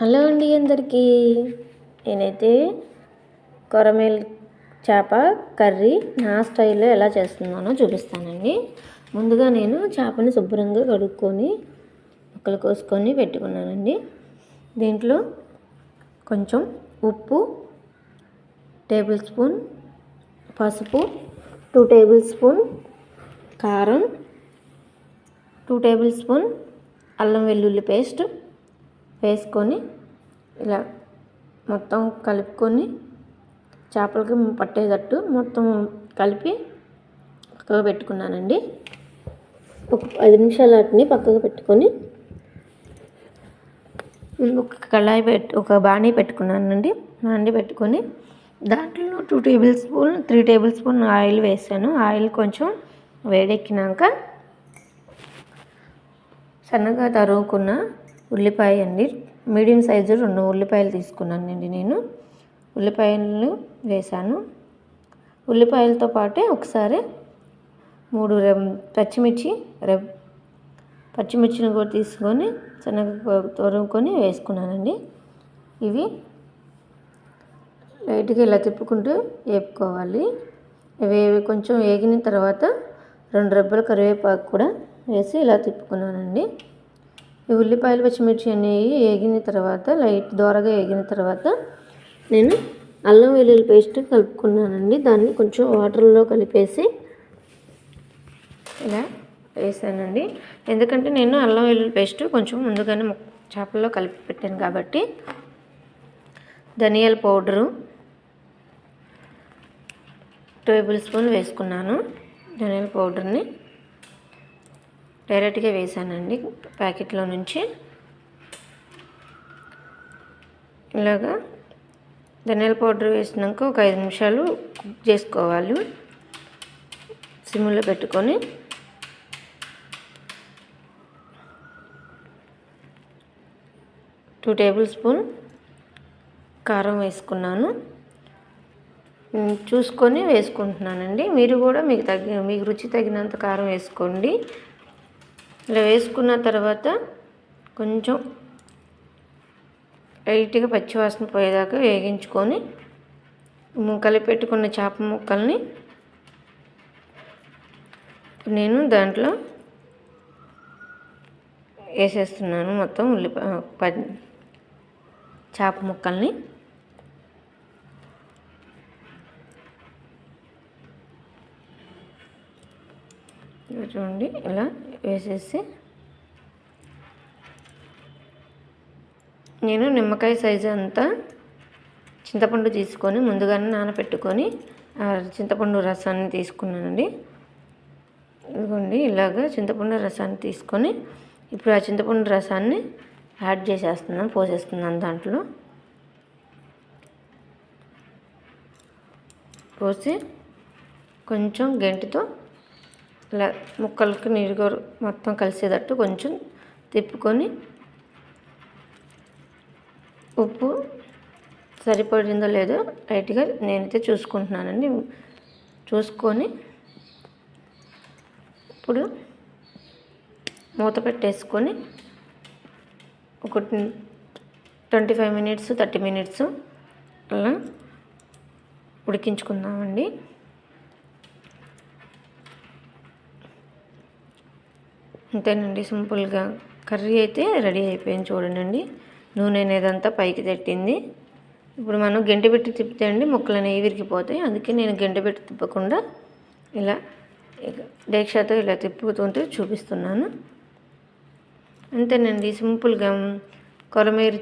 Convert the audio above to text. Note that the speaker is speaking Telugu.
హలో అండి అందరికీ. నేనైతే కొరమేల్ చేప కర్రీ నా స్టైల్లో ఎలా చేస్తున్నానో చూపిస్తానండి. ముందుగా నేను చేపని శుభ్రంగా కడుక్కొని ముక్కలు కోసుకొని పెట్టుకున్నానండి. దీంట్లో కొంచెం ఉప్పు టేబుల్ స్పూన్ పసుపు టూ టేబుల్ స్పూన్ కారం టూ టేబుల్ స్పూన్ అల్లం వెల్లుల్లి పేస్ట్ వేసుకొని ఇలా మొత్తం కలుపుకొని చేపలకి పట్టేటట్టు మొత్తం కలిపి పక్కగా పెట్టుకున్నానండి. ఒక ఐదు నిమిషాలు వాటిని పక్కగా పెట్టుకొని ఒక కళాయి పెట్టి ఒక బాణీ పెట్టుకున్నానండి. బాణీ పెట్టుకొని దాంట్లో two tablespoon three tablespoon oil వేసాను. ఆయిల్ కొంచెం వేడెక్కినాక సన్నగా తరుగుకున్న ఉల్లిపాయ అండి. మీడియం సైజు రెండు ఉల్లిపాయలు తీసుకున్నానండి నేను. ఉల్లిపాయలు వేసాను ఉల్లిపాయలతో పాటే ఒకసారి మూడు రెమ్ పచ్చిమిర్చి రెబ్ పచ్చిమిర్చిని కూడా తీసుకొని సన్నగా తరుముకొని వేసుకున్నానండి. ఇవి లైట్గా ఇలా తిప్పుకుంటూ వేపుకోవాలి. ఇవి కొంచెం వేగిన తర్వాత రెండు రెబ్బల కరివేపాకు కూడా వేసి ఇలా తిప్పుకున్నానండి. ఈ ఉల్లిపాయలు పచ్చిమిర్చి అనేవి వేగిన తర్వాత లైట్ దోరగా వేగిన తర్వాత నేను అల్లం వెల్లుల్లి పేస్ట్ కలుపుకున్నానండి. దాన్ని కొంచెం వాటర్లో కలిపేసి ఇలా వేసానండి. ఎందుకంటే నేను అల్లం వెల్లుల్లి పేస్ట్ కొంచెం ముందుగానే చేపల్లో కలిపి పెట్టాను కాబట్టి ధనియాల పౌడరు టేబుల్ స్పూన్ వేసుకున్నాను ధనియాల పౌడర్ని. డైరెక్ట్గా వేసానండి ప్యాకెట్లో నుంచి. ఇలాగా ధనియాల పౌడర్ వేసినాక ఒక ఐదు నిమిషాలు కుక్ చేసుకోవాలి. సిమ్లో పెట్టుకొని. టూ టేబుల్ స్పూన్ కారం వేసుకున్నాను. చూసుకొని వేసుకుంటున్నానండి. మీరు కూడా మీకు తగ్గ మీకు రుచి తగినంత కారం వేసుకోండి. ఇలా వేసుకున్న తర్వాత కొంచెం లైట్గా పచ్చివాసన పోయేదాకా వేగించుకొని కలిపెట్టుకున్న చేప ముక్కల్ని నేను దాంట్లో వేసేస్తున్నాను మొత్తం ఉల్లిపాయ చేప ముక్కల్ని. చూడండి ఇలా వేసేసి. నేను నిమ్మకాయ సైజు అంతా చింతపండు తీసుకొని ముందుగానే నానబెట్టుకొని చింతపండు రసాన్ని తీసుకున్నానండి. ఇదిగోండి ఇలాగ చింతపండు రసాన్ని తీసుకొని ఇప్పుడు ఆ చింతపండు రసాన్ని యాడ్ చేసేస్తున్నాను పోసేస్తున్నాను దాంట్లో. పోసి కొంచెం గంటితో ఇలా ముక్కలకి నీరుగా మొత్తం కలిసేటట్టు కొంచెం తిప్పుకొని ఉప్పు సరిపడిందో లేదో లైట్గా నేనైతే చూసుకుంటున్నానండి. చూసుకొని ఇప్పుడు మూత పెట్టేసుకొని ఒక twenty five minutes thirty minutes అలా ఉడికించుకుందామండి. అంతేనండి సింపుల్గా. కర్రీ అయితే రెడీ అయిపోయింది చూడండి నూనె అనేదంతా పైకి తట్టింది. ఇప్పుడు మనం గంట పెట్టి తిప్పితే అండి ముక్కలు అనేవి విరిగిపోతాయి. అందుకే నేను గంట పెట్టి తిప్పకుండా ఇలా డేక్షాతో ఇలా తిప్పుతుంటే చూపిస్తున్నాను. అంతేనండి సింపుల్గా. కొరమేరు